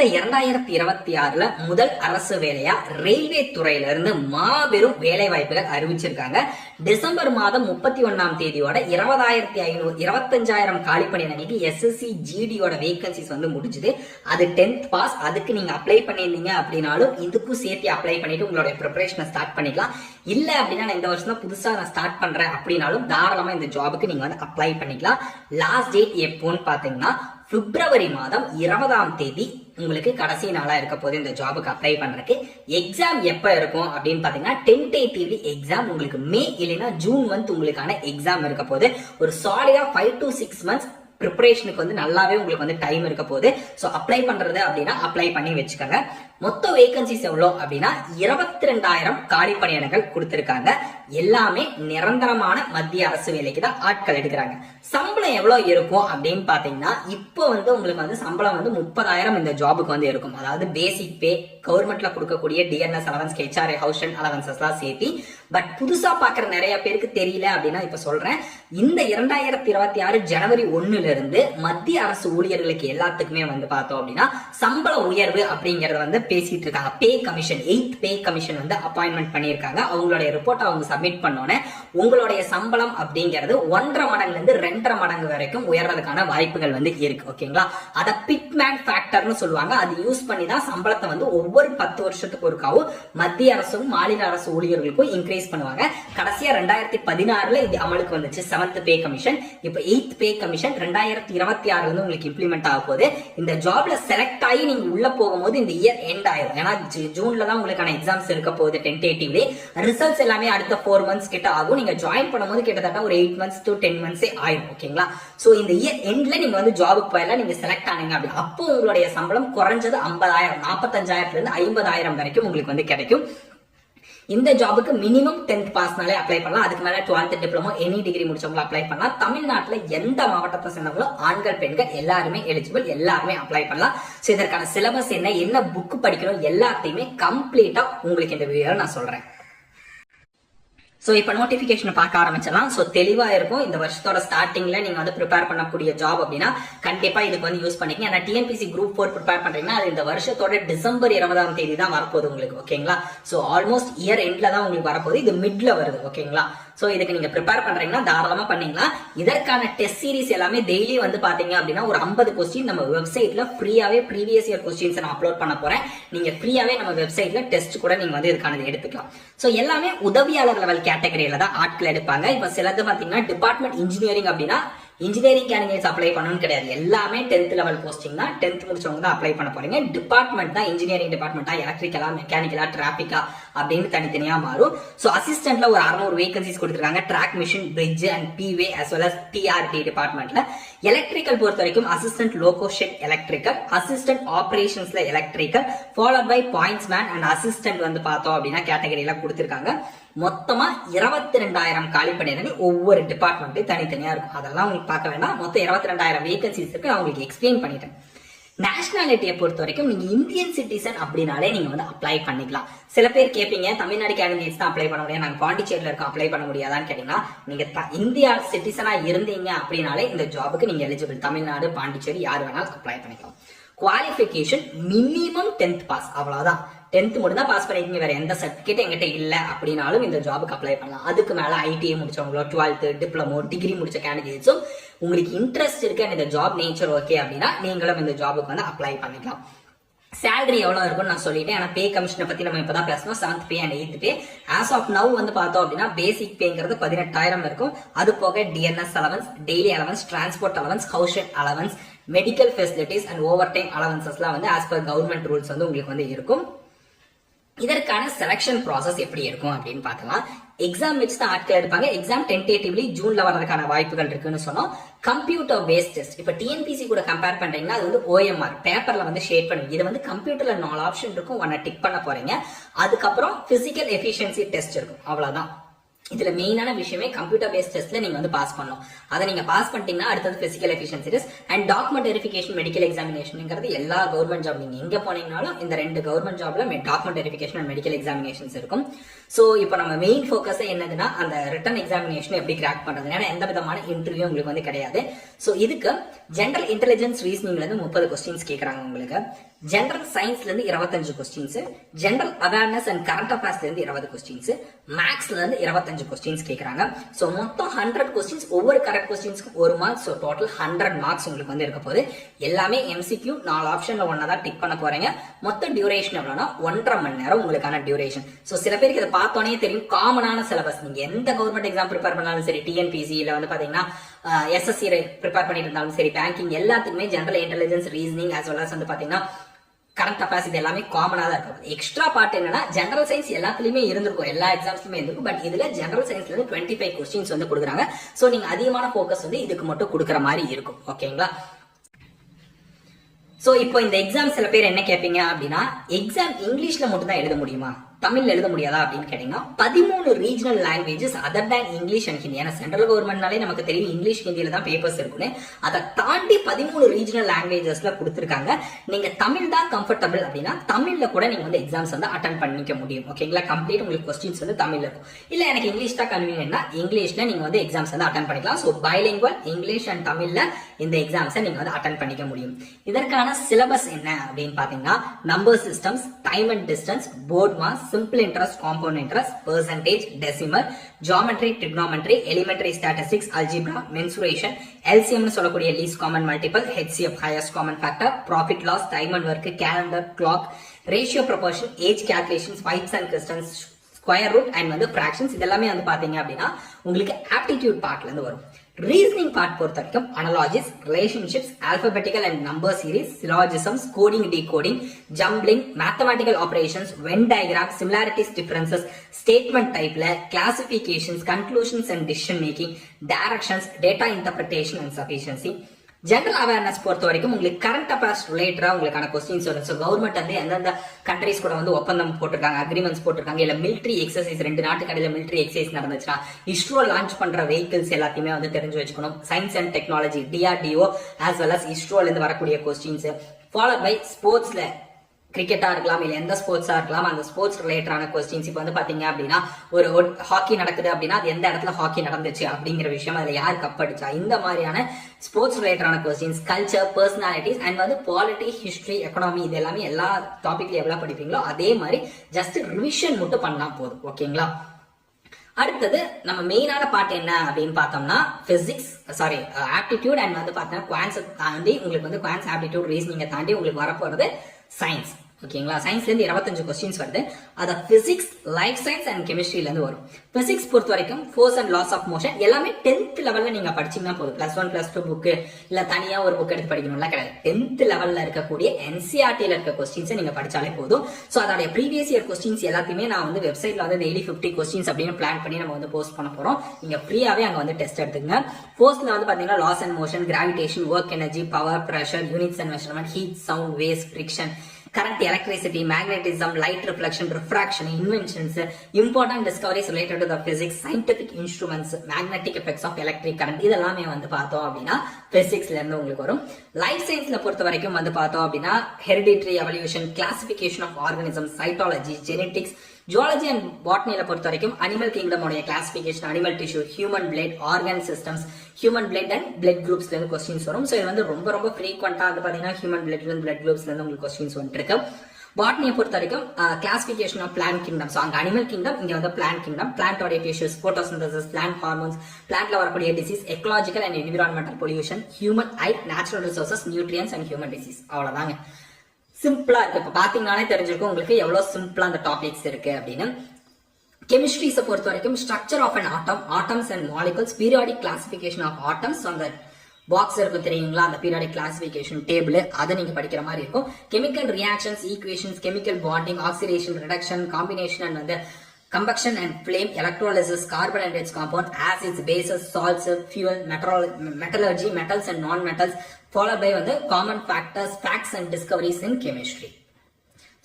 இந்த இரண்டாயிரத்தி இருபத்தி ஆறுல முதல் அரசு வேலையா ரயில்வே துறையில இருந்து மாபெரும் வேலை வாய்ப்புகள் அறிவிச்சிருக்காங்க. டிசம்பர் மாதம் முப்பத்தி ஒன்னாம் தேதியோட இருபதாயிரத்தி ஐநூறு இருபத்தஞ்சாயிரம் காலி பணியிடங்களுக்கு எஸ்எஸ்சி ஜிடியோட வேகன்சிஸ் வந்து முடிஞ்சுது. அது டென்த் பாஸ் அதுக்கு நீங்க அப்ளை பண்ணியிருந்தீங்க அப்படின்னாலும் இதுக்கும் சேர்த்து அப்ளை பண்ணிட்டு உங்களுடைய ப்ரிப்பரேஷனை ஸ்டார்ட் பண்ணிக்கலாம். இல்ல அப்படின்னா நான் இந்த வருஷம் தான் புதுசா நான் ஸ்டார்ட் பண்றேன் அப்படின்னாலும் தாராளமா இந்த ஜாபுக்கு நீங்க வந்து அப்ளை பண்ணிக்கலாம். லாஸ்ட் டேட் எப்போன்னு பாத்தீங்கன்னா பிப்ரவரி மாதம் இருபதாம் தேதி உங்களுக்கு கடைசி நாளா இருக்க போது இந்த ஜாபுக்கு அப்ளை பண்றதுக்கு எக்ஸாம் எப்போ இருக்கும் அப்படின்னு பார்த்தீங்கன்னா டென்டேட்டிவ்லி எக்ஸாம் உங்களுக்கு மே இல்லைன்னா ஜூன் மந்த் உங்களுக்கான எக்ஸாம் இருக்க போது ஒரு சாலிடாக ஃபைவ் டு சிக்ஸ் மந்த்ஸ் ப்ரிப்பரேஷனுக்கு வந்து நல்லாவே உங்களுக்கு வந்து டைம் இருக்க போகுது ஸோ அப்ளை பண்ணுறது அப்படின்னா அப்ளை பண்ணி வச்சுக்கோங்க. மொத்த வேகன்சிஸ் எவ்வளோ அப்படின்னா இருபத்தி ரெண்டாயிரம் காலி பணியிடங்கள் கொடுத்துருக்காங்க. எல்லாமே நிரந்தரமான மத்திய அரசு வேலைக்கு தான் ஆட்கள் எடுக்கிறாங்க. சம்பளம் எவ்வளவு இருக்கும் அப்படின்னு பார்த்தீங்கன்னா இப்போ வந்து உங்களுக்கு வந்து சம்பளம் வந்து முப்பதாயிரம் இந்த ஜாபுக்கு வந்து இருக்கும். அதாவது பேசிக் பே கவர்மெண்ட்ல கொடுக்கக்கூடிய TNS allowance HRA house and allowances எல்லாம் சேர்த்தி பட் புதுசா பாக்குற நிறைய பேருக்கு தெரியல அப்படின்னா இப்ப சொல்றேன். இந்த இரண்டாயிரத்தி இருபத்தி ஆறு ஜனவரி ஒன்னுல இருந்து மத்திய அரசு ஊழியர்களுக்கு எல்லாத்துக்குமே வந்து பார்த்தோம் அப்படின்னா சம்பள உயர்வு அப்படிங்கறது வந்து பேசிட்டு இருக்காங்க pay commission eighth pay commission வந்து அப்பாயின்மெண்ட் பண்ணியிருக்காங்க. அவங்களுடைய ரிப்போர்ட் அவங்க சப்மிட் பண்ணோன்னே உங்களுடைய சம்பளம் அப்படிங்கிறது ஒன்றரை மடங்குல இருந்து ரெண்டரை மடங்கு வரைக்கும் உயர்றதுக்கான வாய்ப்புகள் வந்து இருக்கு ஓகேங்களா? அதை பிட்மேன் ஃபேக்டர்னு சொல்லுவாங்க. அது யூஸ் பண்ணி தான் சம்பளத்தை வந்து ஒவ்வொரு பத்து வருஷத்துக்கு ஒருக்காவும் மத்திய அரசும் மாநில அரசு ஊழியர்களுக்கும் இன்க்ரீஸ் பண்ணுவாங்க. கடைசியா ரெண்டாயிரத்தி பதினாறுல இது அமலுக்கு வந்துச்சு. செவன்த் பே கமிஷன் இப்போ எயித் பே கமிஷன் ரெண்டாயிரத்தி இருபத்தி ஆறுல இருந்து உங்களுக்கு இம்ப்ளிமெண்ட் ஆக போகுது இந்த ஜாப்ல செலக்ட் ஆகி நீங்க உள்ள போகும்போது இந்த இயர் லேட் ஆயிடும் ஏன்னா ஜூன்ல தான் உங்களுக்கான எக்ஸாம்ஸ் இருக்க போகுது டென்டேட்டிவ்லி ரிசல்ட்ஸ் எல்லாமே அடுத்த ஃபோர் மந்த்ஸ் கிட்ட ஆகும். நீங்க ஜாயின் பண்ணும்போது கிட்டத்தட்ட ஒரு எயிட் மந்த்ஸ் டு டென் மந்த்ஸே ஆயிரும் ஓகேங்களா சோ இந்த இயர் எண்ட்ல நீங்க வந்து ஜாபுக்கு போயிடலாம். நீங்க செலக்ட் ஆனீங்க அப்படி அப்போ உங்களுடைய சம்பளம் குறைஞ்சது ஐம்பதாயிரம் நாற்பத்தஞ்சாயிரத்துல இருந்து ஐம்பதாயிரம் வரைக்கும் உங்களுக்கு வந்து கிடைக்கும். இந்த ஜாபுக்கு மினிமம் டென்த் பாஸ்னாலே அப்ளை பண்ணலாம். அதுக்கு மேலே டுவெல்த் டிப்ளமோ எனி டிகிரி முடிச்சவங்களும் அப்ளை பண்ணலாம். தமிழ்நாட்டில் எந்த மாவட்டத்தை சேர்ந்தவங்களோ ஆண்கள் பெண்கள் எல்லாருமே எலிஜிபிள் எல்லாருமே அப்ளை பண்ணலாம். ஸோ இதற்கான சிலபஸ் என்ன என்ன புக் படிக்கணும் எல்லாத்தையுமே கம்ப்ளீட்டா உங்களுக்கு இந்த வீடியோவில் நான் சொல்றேன். ஸோ இப்போ நோட்டிஃபிகேஷன் பார்க்க ஆரம்பிச்சலாம். ஸோ தெளிவா இருக்கும். இந்த வருஷத்தோட ஸ்டார்டிங்ல நீங்க வந்து ப்ரிப்பேர் பண்ணக்கூடிய ஜாப் அப்படின்னா கண்டிப்பா இதுக்கு வந்து யூஸ் பண்ணிக்கங்க. ஏன்னா டிஎன்பிசி குரூப் ஃபோர் ப்ரிப்பேர் பண்றீங்கன்னா அது இந்த வருஷத்தோட டிசம்பர் இருபதாம் தேதி தான் வரப்போகுது உங்களுக்கு ஓகேங்களா ஸோ ஆல்மோஸ்ட் இயர் எண்ட்ல தான் உங்களுக்கு வரப்போகுது. இது மிட்ல வருது ஓகேங்களா ஸோ இதுக்கு நீங்க ப்ரிப்பேர் பண்றீங்கன்னா தாராளமா பண்ணீங்களா இதற்கான டெஸ்ட் சீரிஸ் எல்லாமே டெய்லி வந்து பாத்தீங்க அப்படின்னா ஒரு ஐம்பது கொஸ்டின் நம்ம வெப்சைட்ல ஃப்ரீயாவே ப்ரீவியஸ் இயர் கொஸ்டின்ஸ் நான் அப்லோட் பண்ண போறேன். நீங்க ஃப்ரீயாவே நம்ம வெப்சைட்ல டெஸ்ட் கூட நீங்க வந்து இதுக்கானது எடுத்துக்கலாம். ஸோ எல்லாமே உதவியாளர் லெவல் கேட்டகரியில தான் ஆட்கள் எடுப்பாங்க. இப்போ சிலது பாத்தீங்கன்னா டிபார்ட்மெண்ட் இன்ஜினியரிங் அப்படின்னா இன்ஜினியரிங் கேண்டிடேட்ஸ் அப்ளை பண்ணணும்னு கிடையாது. எல்லாமே டென்த் லெவல் போஸ்டிங் தான். டென்த் முடிச்சவங்க தான் அப்ளை பண்ண போறீங்க. டிபார்ட்மெண்ட் தான் இன்ஜினியரிங் டிபார்ட்மெண்ட்டா எலக்ட்ரிக்கலா மெக்கானிக்கலா டிராபிக்கா அப்படின்னு தனித்தனியா மாறும். ஸோ அசிஸ்டன்ட்ல ஒரு அறுநூறு வேகன்சிஸ் கொடுத்துருக்காங்க. Track machine bridge and p way as well as TRD டிபார்ட்மெண்ட்ல எலக்ட்ரிக்கல் பொறுத்த வரைக்கும் assistant loco shed electrical assistant ஆபரேஷன்ஸ்ல electrical followed by pointsman and assistant வந்து பார்த்தோம் அப்படின்னா கேட்டகரியில கொடுத்துருக்காங்க. மொத்தமா இருபத்தி ரெண்டாயிரம் காலி பணியிடங்கள் ஒவ்வொரு டிபார்ட்மெண்ட்லையும் தனித்தனியா இருக்கும். அதெல்லாம் உங்களுக்கு பார்க்க வேண்டாம். மொத்தம் இருபத்தி ரெண்டாயிரம் வேகன்சிஸ் இருக்கு அவங்களுக்கு எக்ஸ்பிளைன் பண்ணிட்டேன். நேஷனாலிட்டியை பொறுத்த வரைக்கும் நீங்க இந்தியன் சிட்டிசன் அப்படின்னாலே நீங்க வந்து அப்ளை பண்ணிக்கலாம். சில பேர் கேட்பீங்க தமிழ்நாடு கேண்டிடேட்ஸ் தான் அப்ளை பண்ண முடியாது. நாங்க பாண்டிச்சேரியில இருக்கோம் அப்ளை பண்ண முடியாதான்னு கேட்டீங்கன்னா நீங்க த- இந்தியா சிட்டிசனா இருந்தீங்க அப்படின்னாலே இந்த ஜாபுக்கு நீங்க எலிஜிபிள் தமிழ்நாடு பாண்டிச்சேரி யார் வேணாலும் அப்ளை பண்ணிக்கலாம். குவாலிஃபிகேஷன் மினிமம் டென்த் பாஸ் அவ்வளவுதான். டென்த் மட்டும் தான் பாஸ் பண்ணிருக்கீங்க. வேற எந்த சர்டிஃபிகேட் எங்கிட்ட இல்ல அப்படின்னாலும் இந்த ஜாபுக்கு அப்ளை பண்ணலாம். அதுக்கு மேல ஐடிஐ முடிச்சவங்களோ டுவெல்த் டிப்ளமோ டிகிரி முடிச்ச கேண்டிடேட்ஸும் உங்களுக்கு இன்ட்ரெஸ்ட் இருக்கு இந்த ஜாப் நேச்சர் ஓகே அப்படின்னா நீங்களும் இந்த ஜாபுக்கு வந்து அப்ளை பண்ணிக்கலாம். சேலரி எவ்வளவு இருக்கும்னு நான் சொல்லிட்டேன். ஏன்னா பே கமிஷனை பத்தி நம்ம இப்பதான் பேசணும் seventh pay and eighth pay as of now வந்து பார்த்தோம் அப்படின்னா பேசிக் பேங்கிறது பதினெட்டாயிரம் இருக்கும். அது போக dearness allowance daily allowance transport allowance house allowance medical facilities and overtime அலவன்சஸ்லாம் வந்து ஆஸ் பர் கவர்மெண்ட் ரூல்ஸ் வந்து உங்களுக்கு வந்து இருக்கும். இதற்கான செலெக்ஷன் ப்ராசஸ் எப்படி இருக்கும் அப்படின்னு பார்க்கலாம். எக்ஸாம் வச்சு தான் ஆட்கள் எடுப்பாங்க. எக்ஸாம் டென்டேட்டிவ்லி ஜூன்ல வர்றதுக்கான வாய்ப்புகள் இருக்குன்னு சொன்னோம். கம்ப்யூட்டர் பேஸ்ட் டெஸ்ட் இப்போ டிஎன்பிசி கூட கம்பேர் பண்றீங்கன்னா அது வந்து ஓஎம்ஆர் பேப்பர்ல வந்து ஷேட் பண்ணுவீங்க இது வந்து கம்ப்யூட்டர்ல நாலு ஆப்ஷன் இருக்கும். ஒன்னை டிக் பண்ண போறீங்க. அதுக்கப்புறம் பிசிக்கல் எஃபிஷியன்சி டெஸ்ட் இருக்கும். அவ்வளவுதான். இதுல மெயினான விஷயமே கம்ப்யூட்டர் பேஸ்ட் டெஸ்ட்ல நீங்க வந்து பாஸ் பண்ணும் அதை நீங்க பாஸ் பண்ணிட்டீங்கன்னா அடுத்தது physical efficiency test and document verification medical எக்ஸாமினேஷன்ங்கிறது எல்லா கவர்மெண்ட் ஜாப் நீங்க எங்க போனீங்கனாலும் இந்த ரெண்டு கவர்மெண்ட் ஜாப்ல document verification and medical examinations இருக்கும். சோ இப்போ நம்ம மெயின் ஃபோக்கஸ் என்னதுன்னா அந்த ரிட்டன் எக்ஸாமினேஷன் எப்படி கிராக் பண்றது ஏன்னா எந்த விதமான இன்டர்வியூ உங்களுக்கு வந்து கிடையாது. சோ இதுக்கு ஜென்ரல் இன்டெலிஜென்ஸ் ரீசனிங்ல இருந்து முப்பது கொஸ்டின்ஸ் கேட்கறாங்க உங்களுக்கு. ஜென்ரல் சயின்ஸ்லேருந்து இருபத்தஞ்சு questions general awareness and current அஃபேர்ஸ்லேருந்து இருபது கொஸ்டின்ஸ் மேக்ஸ்லேருந்து இருபத்தஞ்சு கொஸ்டின்ஸ் கேட்குறாங்க ஸோ மொத்தம் ஹண்ட்ரட் கொஸ்டின்ஸ் ஒவ்வொரு கரெக்ட் கொஸ்டின்ஸ்க்கு ஒரு mark so total hundred marks உங்களுக்கு வந்து இருக்க போகுது. எல்லாமே எம்சிக்யூ நாலு ஆப்ஷனில் ஒன்றா தான் டிக் பண்ண போகிறீங்க மொத்த டியூரேஷன் எவ்வளோனா ஒன்றரை மணி நேரம் உங்களுக்கான டியூரேஷன் ஸோ சில பேருக்கு இதை பார்த்தோன்னே தெரியும். காமனான சிலபஸ் நீங்கள் எந்த கவர்மெண்ட் எக்ஸாம் ப்ரிப்பேர் பண்ணாலும் சரி டிஎன்பிசி இல்லை வந்து பார்த்தீங்கன்னா எஸ்எஸ்சி ப்ரிப்பேர் பண்ணிட்டு இருந்தாலும் சரி பேங்கிங் எல்லாத்துக்குமே general intelligence reasoning as well as வந்து பார்த்தீங்கன்னா கரண்ட் அஃபேர்ஸ் இது எல்லாமே காமனாக தான் இருக்கும். எக்ஸ்ட்ரா பார்ட் என்னன்னா ஜெனரல் சயின்ஸ் எல்லாத்துலயுமே இருந்திருக்கும். எல்லா எக்ஸாம்ஸ்லுமே இருந்திருக்கும். பட் இதுல ஜெனரல் சயின்ஸ்ல இருந்து டுவெண்ட்டி ஃபைவ் கொஸ்டின்ஸ் வந்து கொடுக்குறாங்க. ஸோ நீங்க அதிகமான ஃபோக்கஸ் வந்து இதுக்கு மட்டும் கொடுக்குற மாதிரி இருக்கும். ஓகேங்களா ஸோ இப்போ இந்த எக்ஸாம் சில பேர் என்ன கேட்பீங்க அப்படின்னா எக்ஸாம் இங்கிலீஷ்ல மட்டும் தான் எழுத முடியுமா? தமிழ் எழுத முடியாதா அப்படின்னு கேட்டீங்கன்னா பதிமூணு regional languages other than English and Hindi ஏன்னா சென்ட்ரல் கவர்மெண்ட்னாலே நமக்கு தெரியும் இங்கிலீஷ் ஹிந்தியில தான் பேப்பர்ஸ் இருக்குன்னு. அதை தாண்டி பதிமூணு ரீஜனல் லாங்குவேஜஸ்ல கொடுத்துருக்காங்க. நீங்க தமிழ் தான் கம்ஃபர்டபுள் அப்படின்னா தமிழ்ல கூட நீங்க வந்து எக்ஸாம்ஸ் வந்து அட்டன் பண்ணிக்க முடியும். ஓகேங்களா கம்ப்ளீட் உங்களுக்கு கொஸ்டின்ஸ் வந்து தமிழ்ல இருக்கும். இல்ல எனக்கு இங்கிலீஷ் தான் கன்வீனியன்ட்னா இங்கிலீஷ்ல நீங்க வந்து எக்ஸாம்ஸ் வந்து அட்டன் பண்ணிக்கலாம். ஸோ பைலிங்குவல் இங்கிலீஷ் அண்ட் தமிழ்ல இந்த எக்ஸாம்ஸை நீங்க வந்து அட்டன் பண்ணிக்க முடியும். இதற்கான சிலபஸ் என்ன அப்படின்னு பாத்தீங்கன்னா number systems time and distance BODMAS simple interest compound interest percentage decimal geometry trigonometry elementary statistics algebra mensuration எல்சிஎம்னு சொல்லக்கூடிய least common multiple HCF highest common factor profit loss time and work calendar clock ratio proportion age calculations pipes and cisterns square root and வந்து fractions இதெல்லாமே வந்து பாத்தீங்க அப்படின்னா உங்களுக்கு aptitude பார்ட்ல இருந்து வரும். ரீசனிங் பார்ட் பொறுத்த வரைக்கும் analogies relationships alphabetical and number series syllogisms coding decoding jumbling mathematical operations Venn diagram similarities differences statement டைப்ல classifications conclusions and decision making directions data interpretation and sufficiency general awareness பொறுத்த வரைக்கும் உங்களுக்கு current affairs ரிலேட்டடா உங்களுக்கான questions வரும். So government வந்து எந்தெந்த countries கூட வந்து ஒப்பந்தம் போட்டிருக்காங்க அக்ரிமெண்ட்ஸ் போட்டிருக்காங்க இல்ல மிலிட்ரி எக்ஸசைஸ் ரெண்டு நாட்டுக்கு இடையில மிலிட்ரி எக்ஸசைஸ் நடந்துச்சுன்னா இஸ்ரோ லான்ச் பண்ற வெஹிக்கிள்ஸ் எல்லாத்தையுமே வந்து தெரிஞ்சு வச்சுக்கணும். Science and technology DRDO as well as இஸ்ரோல இருந்து வரக்கூடிய கொஸ்டின்ஸ் ஃபாலோ பை ஸ்போர்ட்ஸ்ல கிரிக்கெட்டாக இருக்கலாம் இல்லை எந்த ஸ்போர்ட்ஸாக இருக்கலாம் அந்த ஸ்போர்ட்ஸ் ரிலேட்டடான கொஸ்டின்ஸ் இப்போ வந்து பார்த்தீங்க அப்படின்னா ஒரு ஹாக்கி நடக்குது அப்படின்னா அது எந்த இடத்துல ஹாக்கி நடந்துச்சு அப்படிங்கிற விஷயம் அதில் யார் கப் அடிச்சா இந்த மாதிரியான ஸ்போர்ட்ஸ் ரிலேட்டடான கொஸ்டின்ஸ் கல்ச்சர் பர்சனாலிட்டிஸ் அண்ட் வந்து பாலிட்டி ஹிஸ்ட்ரி எக்கனாமி இது எல்லாமே எல்லா டாபிக்ல எவ்வளோ படிப்பீங்களோ அதே மாதிரி ஜஸ்ட் ரிவிஷன் மட்டும் பண்ணால் போதும். ஓகேங்களா அடுத்தது நம்ம மெயினான பார்ட் என்ன அப்படின்னு பார்த்தோம்னா பிசிக்ஸ் சாரி ஆப்டிடியூட் அண்ட் வந்து பார்த்தோம்னா குவான்ஸ் தாண்டி உங்களுக்கு வந்து குவான்ஸ் ஆப்டிடியூட் ரீசனிங்கை தாண்டி உங்களுக்கு வரப்போகிறது சயின்ஸ் ஓகேங்களா? சயின்ஸ்லேருந்து இருபத்தஞ்சு கொஸ்டின்ஸ் வருது. அதை பிசிக்ஸ் லைஃப் சயின்ஸ் அண்ட் கெமிஸ்ட்ரிலேருந்து வரும். பிசிக்ஸ் பொறுத்த வரைக்கும் force and laws of motion எல்லாமே டென்த் லெவலில் நீங்கள் படிச்சீங்கன்னா போதும். Plus one plus two book இல்லை தனியாக ஒரு புக் எடுத்து படிக்கணும்லாம் கிடையாது. டென்த் லெவலில் இருக்கக்கூடிய என்சிஆர்டியில் இருக்க கொஸ்டின்ஸை நீங்கள் படித்தாலே போதும். ஸோ அதோடைய ப்ரீவியஸ் இயர் கொஸ்டின்ஸ் எல்லாத்தையுமே நான் வந்து வெப்சைட்டில் வந்து டெய்லி ஃபிஃப்டி கொஸ்டின்ஸ் அப்படின்னு பிளான் பண்ணி நம்ம வந்து போஸ்ட் பண்ண போகிறோம் நீங்கள் ஃப்ரீயாகவே அங்கே வந்து டெஸ்ட் எடுத்துங்க ஃபோர்ஸில் வந்து பார்த்தீங்கன்னா laws and motion gravitation work energy power pressure units and measurement heat sound waves friction current electricity magnetism light reflection refraction inventions important discoveries related to the physics scientific instruments magnetic effects of electric current இதெல்லாமே வந்து பார்த்தோம் அப்படின்னா பிசிக்ஸ்ல இருந்து உங்களுக்கு வரும் life சயின்ஸ்ல பொறுத்த வரைக்கும் வந்து பார்த்தோம் அப்படின்னா heredity evolution classification of organism cytology genetics zoology and பாட்னியில பொறுத்த வரைக்கும் அனிமல் கிங்டம் உடைய classification animal tissue human blood organ systems human blood and blood குரூப்ஸ்ல இருந்து கொஸ்டின்ஸ் வரும். ஸோ இது வந்து ரொம்ப ரொம்ப ஃப்ரீக்வெண்டா வந்து பாத்தீங்கன்னா ஹியூமன் பிளட்ல இருந்து பிளட் குரூப்ஸ்ல இருந்து உங்களுக்கு கொஸ்டின்ஸ் வந்துட்டு இருக்கு. பாட்னியை பொறுத்த வரைக்கும் classification of plant kingdom so அங்க அனிமல் கிங்டம் இங்கே வந்து பிளான் கிங்டம் பிளான்டோடைய டிஷ்யூஸ் போட்டோசிந்தசிஸ் பிளான் ஹார்மோன்ஸ் பிளான்ட்ல வரக்கூடிய disease ecological and environmental pollution human eye natural resources nutrients and human disease அவ்வளோதாங்க சிம்பிளா இருக்கு இப்ப பாத்தீங்கன்னாலே தெரிஞ்சிருக்கும் உங்களுக்கு எவ்வளவு சிம்பிளா அந்த டாபிக்ஸ் இருக்கு அப்படின்னு. கெமிஸ்ட்ரிஸை பொறுத்த வரைக்கும் structure of an atom atoms and molecules periodic classification of atoms அந்த பாக்ஸ் இருக்கும் தெரியுங்களா? அந்த பீரியாடிக் கிளாசிபிகேஷன் டேபிள் அதை நீங்க படிக்கிற மாதிரி இருக்கும். Chemical reactions equations chemical bonding oxidation reduction combination and வந்து Combustion and flame electrolysis, carbon and its compound, acids, bases, salts, fuel, metallurgy, metals and non-metals, followed by the common factors, facts and discoveries in chemistry.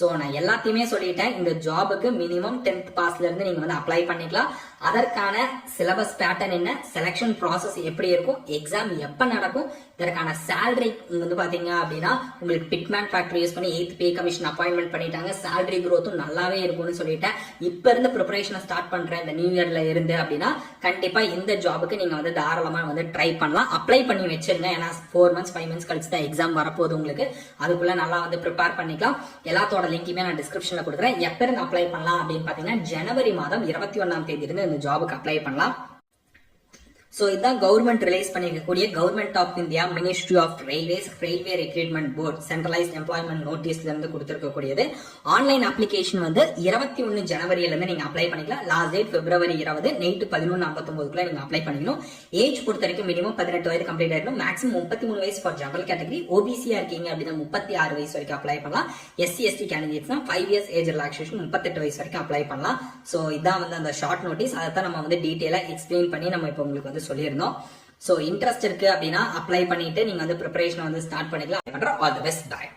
So நான் எல்லாத்தையுமே சொல்லிட்டேன். இந்த ஜாபுக்கு minimum tenth பாஸ்ல இருந்து நீங்க வந்து அப்ளை பண்ணிக்கலாம். அதற்கான சிலபஸ் பேட்டர்ன் என்ன? செலெக்ஷன் ப்ராசஸ் எப்படி இருக்கும்? எக்ஸாம் எப்ப நடக்கும்? இதற்கான சேலரி வந்து பாத்தீங்க அப்படின்னா உங்களுக்கு பிட்மேன் ஃபேக்டரி யூஸ் பண்ணி எயித் பே கமிஷன் அப்பாயின்மெண்ட் பண்ணிட்டாங்க. சேலரி க்ரோத்தும் நல்லாவே இருக்கும்னு சொல்லிட்டேன். இப்ப இருந்து ப்ரிப்பரேஷனை ஸ்டார்ட் பண்றேன். இந்த நியூ இயர்ல இருந்து அப்படின்னா கண்டிப்பா இந்த ஜாபுக்கு நீங்க வந்து தாராளமா வந்து ட்ரை பண்ணலாம். அப்ளை பண்ணி வச்சிருங்க. ஏன்னா ஃபோர் மந்த்ஸ் ஃபைவ் மந்த்ஸ் கழிச்சு தான் எக்ஸாம் வரப்போகுது உங்களுக்கு. அதுக்குள்ள நல்லா வந்து ப்ரிப்பேர் பண்ணிக்கலாம். எல்லாத்தோட லிங்க்குமே நான் டிஸ்கிரிப்ஷன்ல கொடுக்குறேன். எப்ப இருந்து அப்ளை பண்ணலாம் அப்படின்னு பாத்தீங்கன்னா ஜனவரி மாதம் இருபத்தி ஒன்னாம் தேதி இருந்து இந்த ஜாபுக்கு அப்ளை பண்ணலாம். ஸோ இதுதான் கவர்மெண்ட் ரிலீஸ் பண்ணியிருக்கக்கூடிய government of India ministry of railways railway recruitment board centralised employment நோட்டீஸ்ல இருந்து ஆன்லைன் அப்ளிகேஷன் வந்து இருபத்தி ஒன்று ஜனவரியிலேருந்து நீங்கள் அப்ளை பண்ணிக்கலாம். லாஸ்ட் டேட் பிப்ரவரி இருபது நைட்டு பதினொன்று ஐம்பத்தொம்போதுக்குள்ள நீங்கள் அப்ளை பண்ணிக்கணும் ஏஜ் பொறுத்த வரைக்கும் மினிமம் பதினெட்டு வயது கம்ப்ளீட் ஆகிடும் மேக்ஸிமம் முப்பத்தி மூணு வயசு ஃபார் ஜெனரல் கேட்டகரி ஓபிசியா இருக்கீங்க அப்படின்னா முப்பத்தி ஆறு வயசு வரைக்கும் அப்ளை பண்ணலாம். எஸ்சி எஸ்டி கேண்டிடேட்ஸ்னா ஃபைவ் இயர்ஸ் ஏஜ் ரிலாக்ஸேஷன் முப்பத்தெட்டு வயசு வரைக்கும் அப்ளை பண்ணலாம். ஸோ இதான் வந்து அந்த ஷார்ட் நோட்டீஸ் அதை தான் நம்ம வந்து டீட்டெயிலாக எக்ஸ்பிளைன் பண்ணி நம்ம இப்போ உங்களுக்கு வந்து சொல்லியிருந்தோம். சோ இன்ட்ரெஸ்ட் இருக்கு அப்படின்னா அப்ளை பண்ணிட்டு நீங்க வந்து ப்ரிப்பரேஷன் வந்து ஸ்டார்ட் பண்ணிக்கலாம். All the best bye